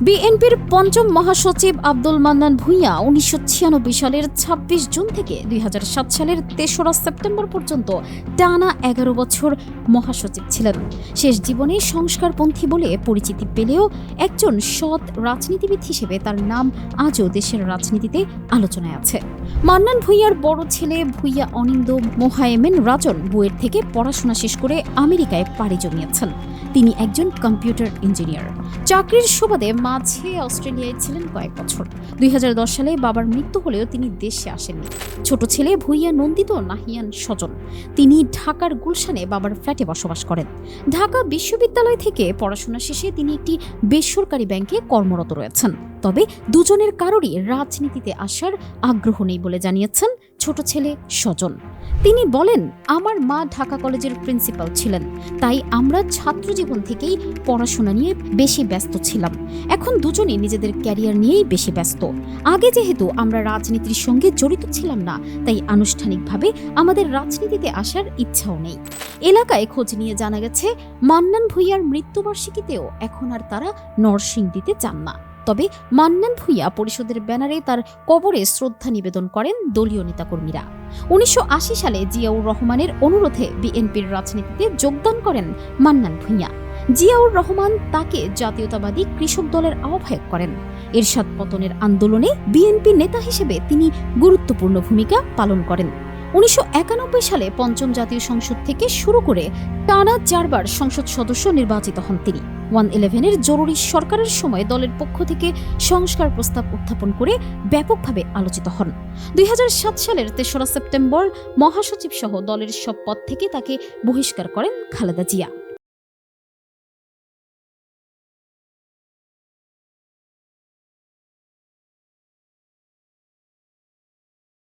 বিএনপির পঞ্চম মহাসচিব আব্দুল মান্নান ভূঁইয়া উনিশশো ছিয়ানব্বই সালের ২৬ জুন থেকে দুই হাজার সাত সালের তেসরা সেপ্টেম্বর পর্যন্ত টানা এগারো বছর মহাসচিব ছিলেন। শেষ জীবনে সংস্কারপন্থী বলে পরিচিতি পেলেও একজন সৎ রাজনীতিবিদ হিসেবে তার নাম আজও দেশের রাজনীতিতে আলোচনায় আছে। মান্নান ভূঁইয়ার বড় ছেলে ভূঁইয়া অনিন্দ মোহায়েমেন রাজন বুয়েট থেকে পড়াশোনা শেষ করে আমেরিকায় পাড়ি জমিয়েছেন। তিনি একজন কম্পিউটার ইঞ্জিনিয়ার। চাকরির সুবাদে মাঝে অস্ট্রেলিয়ায় ছিলেন কয়েক বছর। দুই হাজার দশ সালে বাবার মৃত্যু হলেও তিনি দেশে আসেননি। ছোট ছেলে ভুইয়া নন্দিত নাহিয়ান স্বজন। তিনি ঢাকার গুলশানে বাবার ফ্ল্যাটে বসবাস করেন। ঢাকা বিশ্ববিদ্যালয় থেকে পড়াশোনা শেষে তিনি একটি বেসরকারি ব্যাংকে কর্মরত রয়েছেন। তবে দুজনের কারোরই রাজনীতিতে আসার আগ্রহ নেই বলে জানিয়েছেন ছোট ছেলে স্বজন। তিনি বলেন, আমার মা ঢাকা কলেজের প্রিন্সিপাল ছিলেন, তাই আমরা ছাত্র জীবন থেকেই পড়াশোনা নিয়ে বেশি ব্যস্ত ছিলাম। এখন দুজনেই নিজেদের ক্যারিয়ার নিয়েই বেশি ব্যস্ত। আগে যেহেতু আমরা রাজনীতির সঙ্গে জড়িত ছিলাম না, তাই আনুষ্ঠানিকভাবে আমাদের রাজনীতিতে আসার ইচ্ছাও নেই। এলাকায় খোঁজ নিয়ে জানা গেছে, মান্নান ভূঁইয়ার মৃত্যুবার্ষিকীতেও এখন আর তারা নরসিংদীতে চান না। তবে মান্নান ভূঁইয়া পরিষদের ব্যানারে তার কবরে শ্রদ্ধা নিবেদন করেন দলীয় নেতাকর্মীরা। উনিশশো আশি সালে জিয়াউর রহমানের অনুরোধে বিএনপির রাজনীতিতে যোগদান করেন মান্নান ভূঁইয়া। জিয়াউর রহমান তাকে জাতীয়তাবাদী কৃষক দলের আহ্বায়ক করেন। এরশাদ পতনের আন্দোলনে বিএনপি নেতা হিসেবে তিনি গুরুত্বপূর্ণ ভূমিকা পালন করেন। উনিশশো একানব্বই সালে পঞ্চম জাতীয় সংসদ থেকে শুরু করে টানা চারবার সংসদ সদস্য নির্বাচিত হন তিনি। ওয়ান ইলেভেনের জরুরি সরকারের সময় দলের পক্ষ থেকে সংস্কার প্রস্তাব উত্থাপন করে ব্যাপকভাবে আলোচিত হন। দুই হাজার সাত সালের তেসরা সেপ্টেম্বর মহাসচিব সহ দলের সব পদ থেকে তাকে বহিষ্কার করেন খালেদা জিয়া।